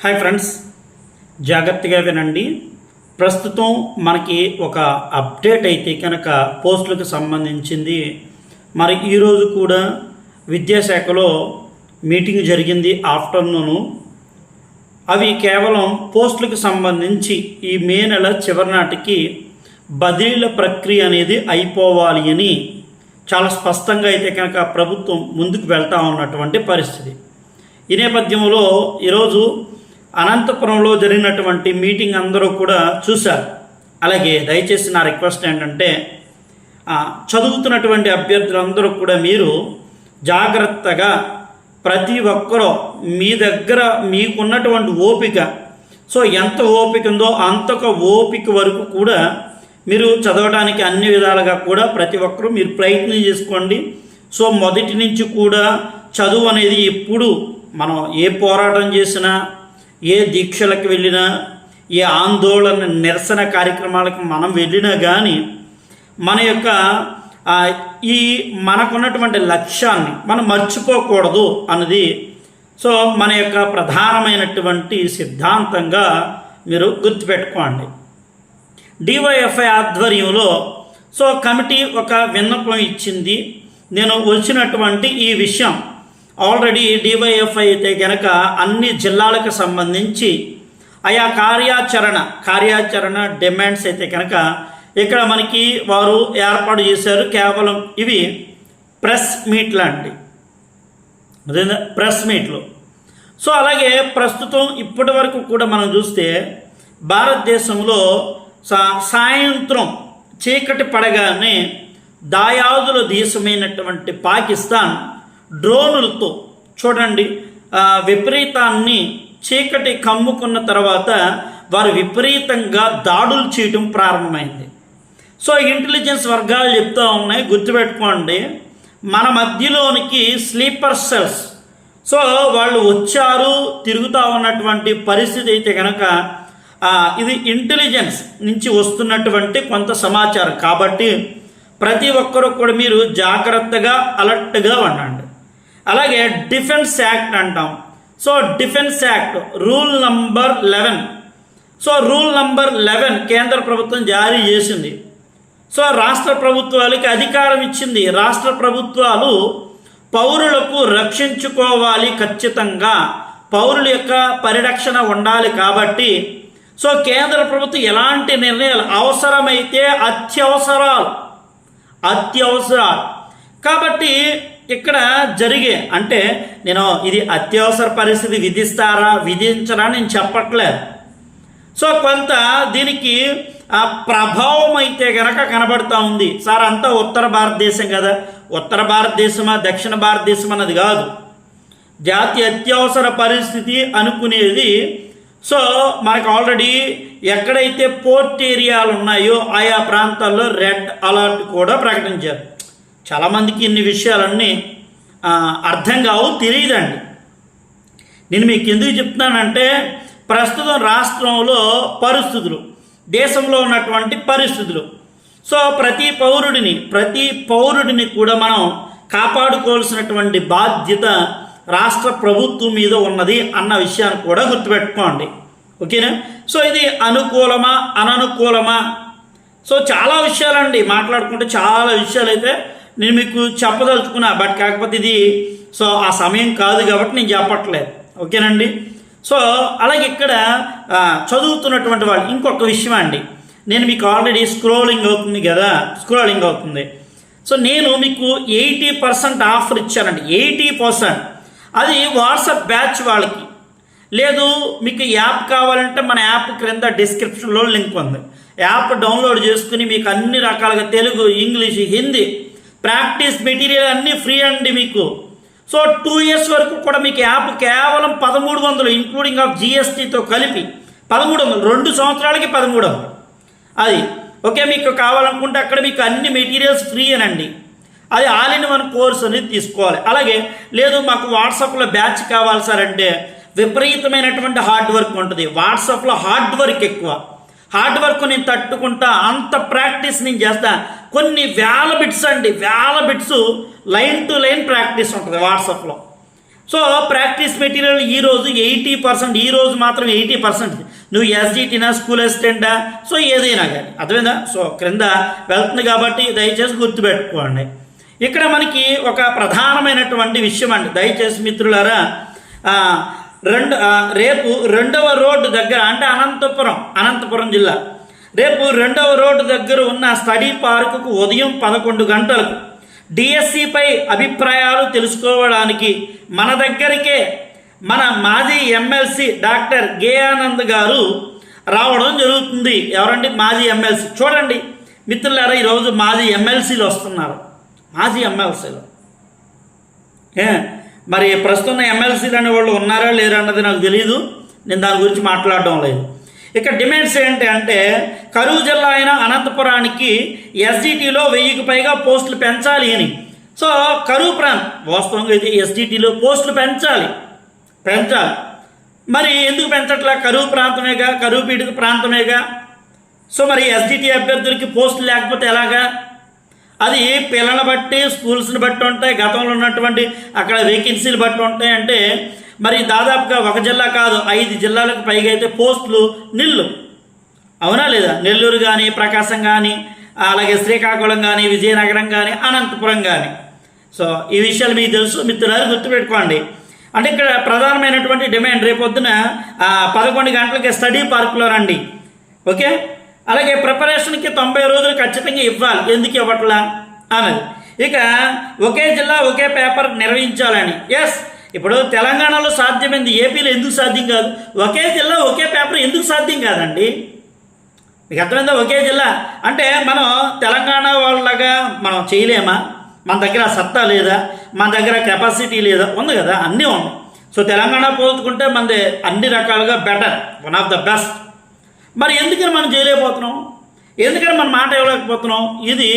Hi friends జాగ్రత్తగా వినండి. ప్రస్తుతం మనకి ఒక అప్డేట్ అయితే కనుక పోస్టులకు సంబంధించింది. మరి ఈరోజు కూడా విద్యాశాఖలో మీటింగ్ జరిగింది ఆఫ్టర్నూను. అవి కేవలం పోస్టులకు సంబంధించి ఈ మే నెల చివరి నాటికి బదిలీల ప్రక్రియ అనేది అయిపోవాలి అని చాలా స్పష్టంగా అయితే కనుక ప్రభుత్వం ముందుకు వెళ్తా ఉన్నటువంటి పరిస్థితి. ఈ నేపథ్యంలో ఈరోజు అనంతపురంలో జరిగినటువంటి మీటింగ్ అందరూ కూడా చూశారు. అలాగే దయచేసి నా రిక్వెస్ట్ ఏంటంటే చదువుతున్నటువంటి అభ్యర్థులందరూ కూడా మీరు జాగ్రత్తగా ప్రతి ఒక్కరూ మీ దగ్గర మీకున్నటువంటి ఓపిక. సో ఎంత ఓపిక ఉందో అంతక ఓపిక వరకు కూడా మీరు చదవడానికి అన్ని విధాలుగా కూడా ప్రతి ఒక్కరూ మీరు ప్రయత్నం చేసుకోండి. సో మొదటి నుంచి కూడా చదువు అనేది ఎప్పుడు మనం ఏ పోరాటం చేసినా ఏ దీక్షలకు వెళ్ళినా ఏ ఆందోళన నిరసన కార్యక్రమాలకు మనం వెళ్ళినా కానీ మన యొక్క ఈ మనకున్నటువంటి లక్ష్యాన్ని మనం మర్చిపోకూడదు అన్నది. సో మన యొక్క ప్రధానమైనటువంటి సిద్ధాంతంగా మీరు గుర్తుపెట్టుకోండి. డివైఎఫ్ఐ ఆధ్వర్యంలో సో కమిటీ ఒక విన్నపం ఇచ్చింది. నేను వచ్చినటువంటి ఈ విషయం ఆల్రెడీ డివైఎఫ్ఐ అయితే కనుక అన్ని జిల్లాలకు సంబంధించి ఆయా కార్యాచరణ కార్యాచరణ డిమాండ్స్ అయితే కనుక ఇక్కడ మనకి వారు ఏర్పాటు చేశారు. కేవలం ఇవి ప్రెస్ మీట్ లాంటి ప్రెస్ మీట్లు సో అలాగే ప్రస్తుతం ఇప్పటి వరకు కూడా మనం చూస్తే భారతదేశంలో సా సాయంత్రం చీకటి పడగానే దాయాదుల దేశమైనటువంటి పాకిస్తాన్ డ్రోనులతో చూడండి విపరీతాన్ని చీకటి కమ్ముకున్న తర్వాత వారు విపరీతంగా దాడులు చేయటం ప్రారంభమైంది. సో ఇంటెలిజెన్స్ వర్గాలు చెప్తూ ఉన్నాయి గుర్తుపెట్టుకోండి. మన మధ్యలోనికి స్లీపర్ సెల్స్. సో వాళ్ళు వచ్చారు తిరుగుతూ ఉన్నటువంటి పరిస్థితి అయితే కనుక ఇది ఇంటెలిజెన్స్ నుంచి వస్తున్నటువంటి కొంత సమాచారం. కాబట్టి ప్రతి ఒక్కరు కూడా మీరు జాగ్రత్తగా అలర్ట్గా ఉండండి. అలాగే డిఫెన్స్ యాక్ట్ అంటాం. So defence act rule number eleven so rule number eleven కేంద్ర ప్రభుత్వం జారీ చేసింది. సో రాష్ట్ర ప్రభుత్వాలకి అధికారం ఇచ్చింది. రాష్ట్ర ప్రభుత్వాలు పౌరులకు రక్షించుకోవాలి ఖచ్చితంగా. పౌరుల యొక్క పరిరక్షణ ఉండాలి కాబట్టి. సో కేంద్ర ప్రభుత్వం ఎలాంటి నిర్ణయాలు అవసరమైతే అత్యవసరాలు. అత్యవసరాలు. కాబట్టి ఇక్కడ జరిగే అంటే నేను ఇది అత్యవసర పరిస్థితి విధిస్తారా విధించరా నేను చెప్పట్లేదు సో కొంత దీనికి ఆ ప్రభావం అయితే గనక కనబడతా ఉంది. సార్ అంతా ఉత్తర భారతదేశం కదా. ఉత్తర భారతదేశమా దక్షిణ భారతదేశం అన్నది కాదు. జాతి అత్యవసర పరిస్థితి అనుకునేది సో మనకు ఆల్రెడీ ఎక్కడైతే పోర్ట్ ఏరియాలు ఉన్నాయో ఆయా ప్రాంతాల్లో రెడ్ అలర్ట్ కూడా ప్రకటించారు. చాలామందికి ఇన్ని విషయాలన్నీ అర్థం కావు తెలియదండి. నేను మీకు ఎందుకు చెప్తున్నానంటే ప్రస్తుతం రాష్ట్రంలో పరిస్థితులు దేశంలో ఉన్నటువంటి పరిస్థితులు. సో ప్రతి పౌరుడిని ప్రతి పౌరుడిని కూడా మనం కాపాడుకోవాల్సినటువంటి బాధ్యత రాష్ట్ర ప్రభుత్వం మీద ఉన్నది అన్న విషయాన్ని కూడా గుర్తుపెట్టుకోండి. ఓకేనా? సో ఇది అనుకూలమా అననుకూలమా? సో చాలా విషయాలండి. మాట్లాడుకుంటే చాలా విషయాలు అయితే నేను మీకు చెప్పదలుచుకున్నా బట్ కాకపోతే ఇది సో ఆ సమయం కాదు కాబట్టి నేను చెప్పట్లేదు. ఓకేనండి? సో అలాగే ఇక్కడ చదువుతున్నటువంటి వాళ్ళు ఇంకొక విషయం అండి. నేను మీకు ఆల్రెడీ స్క్రోలింగ్ అవుతుంది కదా? స్క్రోలింగ్ అవుతుంది. సో నేను మీకు ఎయిటీ పర్సెంట్ ఆఫర్ ఇచ్చానండి. Eighty percent. అది వాట్సాప్ బ్యాచ్ వాళ్ళకి. లేదు మీకు యాప్ కావాలంటే మన యాప్ క్రింద డిస్క్రిప్షన్లో లింక్ ఉంది. యాప్ డౌన్లోడ్ చేసుకుని మీకు అన్ని రకాలుగా Telugu English Hindi practice material అన్నీ ఫ్రీ అండి మీకు. సో టూ ఇయర్స్ వరకు కూడా మీకు యాప్ కేవలం పదమూడు వందలు ఇంక్లూడింగ్ ఆఫ్ జిఎస్టీతో కలిపి పదమూడు వందలు రెండు సంవత్సరాలకి పదమూడు వందలు. అది ఓకే మీకు కావాలనుకుంటే అక్కడ మీకు అన్ని మెటీరియల్స్ ఫ్రీ అనండి. అది ఆల్ ఇన్ వన్ కోర్స్ అనేది తీసుకోవాలి. అలాగే లేదు మాకు వాట్సాప్లో బ్యాచ్ కావాలి సార్ అంటే విపరీతమైనటువంటి హార్డ్ వర్క్ ఉంటుంది. వాట్సాప్లో హార్డ్ వర్క్ ఎక్కువ. హార్డ్ వర్క్ నేను తట్టుకుంటా అంత ప్రాక్టీస్ నేను చేస్తా. కొన్ని వేల బిట్స్ అండి వేల bits line to line practice ఉంటుంది వాట్సాప్లో. సో ప్రాక్టీస్ మెటీరియల్ ఈ రోజు ఎయిటీ పర్సెంట్ ఈ రోజు మాత్రం ఎయిటీ పర్సెంట్. నువ్వు ఎస్జిటీనా స్కూల్ అసిస్టెంటా సో ఏదైనా కానీ. అర్థమైందా? సో క్రింద వెళ్తుంది కాబట్టి దయచేసి గుర్తుపెట్టుకోండి. ఇక్కడ మనకి ఒక ప్రధానమైనటువంటి విషయం అండి. దయచేసి మిత్రులారా రెండు రేపు రెండవ రోడ్డు దగ్గర అంటే అనంతపురం అనంతపురం జిల్లా. రేపు రెండవ రోడ్డు దగ్గర ఉన్న స్టడీ పార్కుకు ఉదయం పదకొండు గంటలకు డిఎస్సిపై అభిప్రాయాలు తెలుసుకోవడానికి మన దగ్గరికే మన మాజీ ఎమ్మెల్సీ డాక్టర్ గేయానంద్ గారు రావడం జరుగుతుంది. ఎవరండి? మాజీ ఎమ్మెల్సీ. చూడండి మిత్రులారా ఈరోజు మాజీ ఎమ్మెల్సీలు వస్తున్నారు. మాజీ ఎమ్మెల్సీలు. ఏ మరి ప్రస్తుతం ఎమ్మెల్సీలు అనే వాళ్ళు ఉన్నారా లేరా అన్నది నాకు తెలియదు నేను దాని గురించి మాట్లాడడం లేదు. ఇక డిమాండ్స్ ఏంటి అంటే కరూరు జిల్లా అయిన అనంతపురానికి ఎస్డిటిలో వెయ్యికి పైగా పోస్టులు పెంచాలి అని. సో కరువు ప్రాంతం వాస్తవంగా ఇది ఎస్డిటిలో పోస్టులు పెంచాలి. పెంచాలి. మరి ఎందుకు పెంచట్లా? కరువు ప్రాంతమేగా? కరువు పీడిత ప్రాంతమేగా? సో మరి ఎస్డిటి అభ్యర్థులకి పోస్టులు లేకపోతే ఎలాగా? అది పిల్లల బట్టి స్కూల్స్ని బట్టి ఉంటాయి గతంలో ఉన్నటువంటి అక్కడ వేకెన్సీలు బట్టి ఉంటాయి అంటే మరి దాదాపుగా ఒక జిల్లా కాదు ఐదు జిల్లాలకు పైగా అయితే పోస్టులు నిల్లు. అవునా లేదా? నెల్లూరు కానీ ప్రకాశం కానీ అలాగే శ్రీకాకుళం కానీ విజయనగరం కానీ అనంతపురం కానీ సో ఈ విషయాలు మీకు తెలుసు మిత్రులారు గుర్తుపెట్టుకోండి. అంటే ఇక్కడ ప్రధానమైనటువంటి డిమాండ్ రేపొద్దున పదకొండు గంటలకి స్టడీ పార్క్లో రండి. ఓకే? అలాగే ప్రిపరేషన్కి తొంభై రోజులు ఖచ్చితంగా ఇవ్వాలి. ఎందుకు ఇవ్వట్లా? అన్నది. ఇక ఒకే జిల్లా ఒకే పేపర్ నిర్వహించాలని. ఎస్ ఇప్పుడు తెలంగాణలో సాధ్యమైంది ఏపీలో ఎందుకు సాధ్యం కాదు? ఒకే జిల్లా ఒకే పేపర్ ఎందుకు సాధ్యం కాదండి? మీకు అర్థమైందా? ఒకే జిల్లా. అంటే మనం తెలంగాణ వాళ్ళగా మనం చేయలేమా? మన దగ్గర సత్తా లేదా? మన దగ్గర కెపాసిటీ లేదా? ఉంది కదా అన్నీ ఉన్నాయి. సో తెలంగాణ పోల్చుకుంటే మనది అన్ని రకాలుగా better one of the best మరి ఎందుకని మనం చేయలేకపోతున్నాం? ఎందుకని మనం మాట ఇవ్వలేకపోతున్నాం. ఇది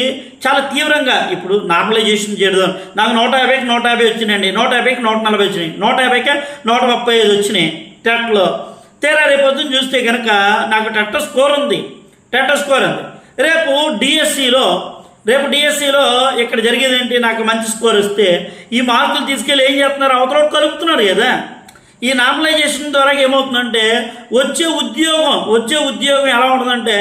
చాలా తీవ్రంగా ఇప్పుడు నార్మలైజేషన్ చేయడం నాకు నూట యాభైకి నూట యాభై వచ్చినాయండి. నూట యాభైకి నూట నలభై వచ్చినాయి. నూట యాభైకి నూట ముప్పై ఐదు వచ్చినాయి టెట్లో తీరా రేపు చూస్తే కనుక నాకు టెట్ స్కోర్ ఉంది. టెట్ స్కోర్ ఉంది. రేపు డిఎస్సిలో రేపు డిఎస్సిలో ఇక్కడ జరిగేది ఏంటి? నాకు మంచి స్కోర్ వస్తే ఈ మార్కులు తీసుకెళ్ళి ఏం చేస్తున్నారు? అవతల కలుపుతున్నారు కదా. ఈ నార్మలైజేషన్ ద్వారా ఏమవుతుందంటే వచ్చే ఉద్యోగం వచ్చే ఉద్యోగం ఎలా ఉంటుందంటే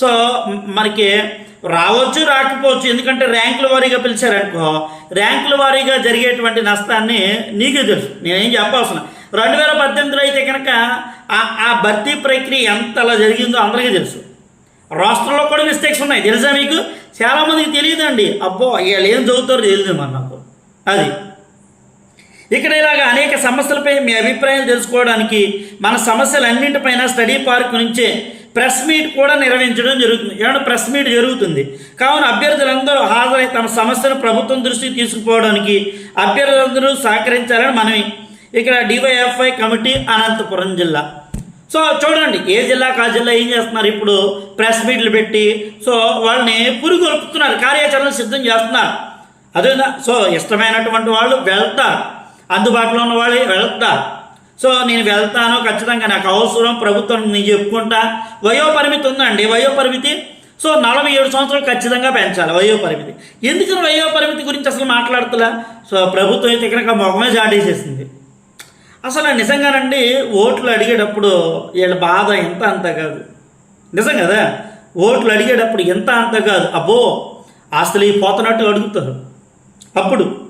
సో మనకి రావచ్చు రాకపోవచ్చు ఎందుకంటే ర్యాంకుల వారీగా పిలిచారనుకో ర్యాంకుల వారీగా జరిగేటువంటి నష్టాన్ని నీకే తెలుసు. నేనేం చెప్పవలసిన. రెండు వేల పద్దెనిమిదిలో అయితే కనుక ఆ- ఆ భర్తీ ప్రక్రియ ఎంత అలా జరిగిందో అందరికీ తెలుసు. రాష్ట్రంలో కూడా మిస్టేక్స్ ఉన్నాయి. తెలుసా మీకు? చాలామందికి తెలియదండి. అబ్బో వీళ్ళు ఏం చదువుతారో తెలియదు మరి నాకు. అది. ఇక్కడ ఇలాగ అనేక సమస్యలపై మీ అభిప్రాయం తెలుసుకోవడానికి మన సమస్యలన్నింటిపైన స్టడీ పార్క్ నుంచే ప్రెస్ మీట్ కూడా నిర్వహించడం జరుగుతుంది. ఏమన్నా ప్రెస్ మీట్ జరుగుతుంది. కావున అభ్యర్థులందరూ హాజరై తమ సమస్యను ప్రభుత్వం దృష్టికి తీసుకుపోవడానికి అభ్యర్థులందరూ సహకరించాలని మనవి. ఇక్కడ డివైఎఫ్ఐ కమిటీ అనంతపురం జిల్లా. సో చూడండి ఏ జిల్లాకు ఆ జిల్లా ఏం చేస్తున్నారు ఇప్పుడు ప్రెస్ మీట్లు పెట్టి. సో వాళ్ళని పురుగొల్పుతున్నారు కార్యాచరణ సిద్ధం చేస్తున్నారు. అదే సో ఇష్టమైనటువంటి వాళ్ళు వెళ్తారు. అందుబాటులో ఉన్న వాళ్ళు వెళ్తారు. సో నేను వెళ్తాను ఖచ్చితంగా నాకు అవసరం ప్రభుత్వం నేను చెప్పుకుంటా. వయోపరిమితి ఉందండి వయోపరిమితి. సో నలభై ఏడు సంవత్సరాలు ఖచ్చితంగా పెంచాలి వయోపరిమితి. ఎందుకని వయోపరిమితి గురించి అసలు మాట్లాడుతులా? సో ప్రభుత్వం అయితే ఇక్కడ మొహమే జాడేసేసింది. అసలు నిజంగానండి ఓట్లు అడిగేటప్పుడు వీళ్ళ బాధ ఎంత అంత కాదు. నిజం కదా? ఓట్లు అడిగేటప్పుడు ఎంత అంత కాదు. అబ్బో ఆస్తులు పోతున్నట్టు అడుగుతారు. అప్పుడు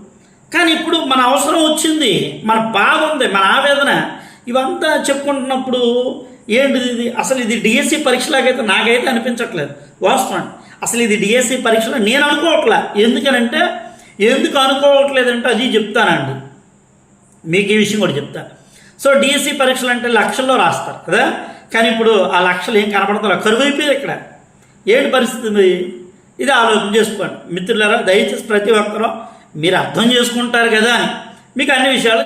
కానీ ఇప్పుడు మన అవసరం వచ్చింది మన బాధ ఉంది మన ఆవేదన ఇవంతా చెప్పుకుంటున్నప్పుడు ఏంటిది ఇది? అసలు ఇది డిఎస్సి పరీక్షలాగైతే నాకైతే అనిపించట్లేదు వాస్తవం అసలు ఇది డిఎస్సి పరీక్షలో నేను అనుకోవట్లే. ఎందుకనంటే ఎందుకు అనుకోవట్లేదంటే అది చెప్తానండి. మీకు ఈ విషయం కూడా చెప్తా. సో డిఎస్సి పరీక్షలు అంటే లక్షల్లో రాస్తారు కదా? కానీ ఇప్పుడు ఆ లక్షలు ఏం కనపడతారో కరువు అయిపోయింది ఇక్కడ. ఏంటి పరిస్థితి ఇది ఆలోచన చేసుకోండి. మిత్రులారా దయచేసి ప్రతి ఒక్కరూ మీరు అర్థం చేసుకుంటారు కదా అని. మీకు అన్ని విషయాలు